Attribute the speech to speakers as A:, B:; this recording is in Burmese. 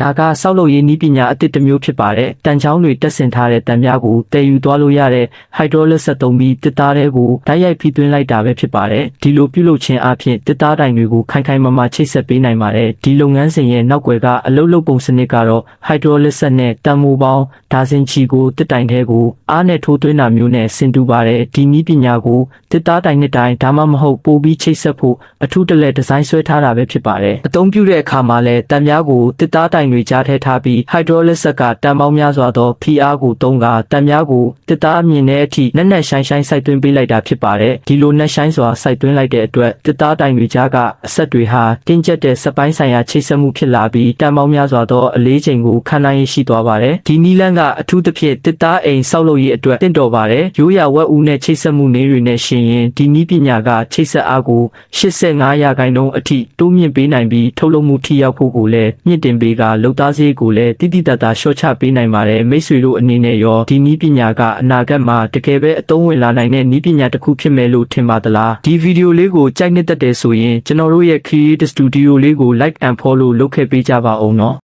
A: ဒါကစောက်လုပ်ရေးနည်းပညာအသစ်တစ်မျိုးဖြစ်ပါတယ်။တန်ချောင်းတွေတက်ဆင်ထားတဲ့တံများကိုတည်ယူသွားလို့ရတဲ့ hydraulic ဆက်သုံးပြီးတစ်သားတွေကိုဓာတ်ရိုက်ဖိသွင်းလိုက်တာပဲဖြစ်ပါတယ်။ဒီလိုပြုလုပ်ခြင်းအပြင်တစ်သားတိုင်တွေကိုခိုင်ခိုင်မာမာချိတ်ဆက်ပေးနိုင်ပါတယ်။ဒီလုပ်ငန်းစဉ်ရဲ့နောက်ွယ်ကအလုပ်လုပ်ပုံစနစ်ကတော့ hydraulic ဆက်နဲ့တံမိုးပေါင်းဒါဇင်ချီကိုတစ်တိုင်ထဲကိုအားနဲ့ထိုးသွင်းတာမျိုးနဲ့ဆင်တူပါတယ်။ဒီနည်းပညာကိုတစ်သားတိုင်နှစ်တိုင်ဒါမှမဟုတ်ပိုပြီးချိတ်ဆက်ဖို့အထူးတလဲဒီဇိုင်းဆွဲထားတာပဲဖြစ်ပါတယ်။အသုံးပြုတဲ့အခါမှာလည်းတံများကိုတစ်သားတိုင်တွေကြားထဲထားပြီး hydraulic ဆက်ကတံပေါင်းများစွာသောဖိအားကိုသုံးကာတံများကိုတစ်သားအမြင့်တဲ့အထိနက်နက်ရှိုင်းရှိုင်းစိုက်သွင်းပေးလိုက်တာဖြစ်ပါတယ်။ဒီလိုနက်ရှိုင်းစွာစိုက်သွင်းလိုက်တဲ့အတွက်တစ်သားတိုင်တွေကြားကအဆက်တွေဟာတင်းကျပ်တဲ့စပိုင်းဆိုင်ရာချိတ်ဆက်မှုဖြစ်လာပြီးတံပေါင်းများစွာသောအလေးချိန်ကိုခံနိုင်ရရှိသွားပါတယ်။ဒီနီလန်းကအထူးသဖြင့်တစ်သားအိမ်ဆောက်လုပ်ရေးအတွက်တင့်တော်ပါတယ်။ရိုးရာဝက်ဦးနဲ့ချိတ်ဆက်မှုနည်းတွေနဲ့ရှင်ရင်ဒီနည်းပညာကချိတ်ဆက်အားကို85ရာခိုင်နှုန်းအထိတိုးမြင့်ပေးနိုင်ပြီးထုတ်လုပ်မှုထိရောက်ဖို့ကိုလည်းမြင့်တင်ပေးကလုပ်သားစည်းကိုလည်းတိတိတတ်တာရှော့ချပေးနိုင်ပါတယ်မိတ်ဆွေတို့အနေနဲ့ရောဒီနည်းပညာကအနာဂတ်မှာတကယ်ပဲအသုံးဝင်လာနိုင်တဲ့နည်းပညာတစ်ခုဖြစ်မယ်လို့ထင်ပါသလားဒီဗီဒီယိုလေးကိုကြိုက်နှစ်သက်တယ်ဆိုရင်ကျွန်တော်တို့ရဲ့ Creative Studio လေးကို like and follow လုပ်ခဲ့ပေးကြပါဦးနော်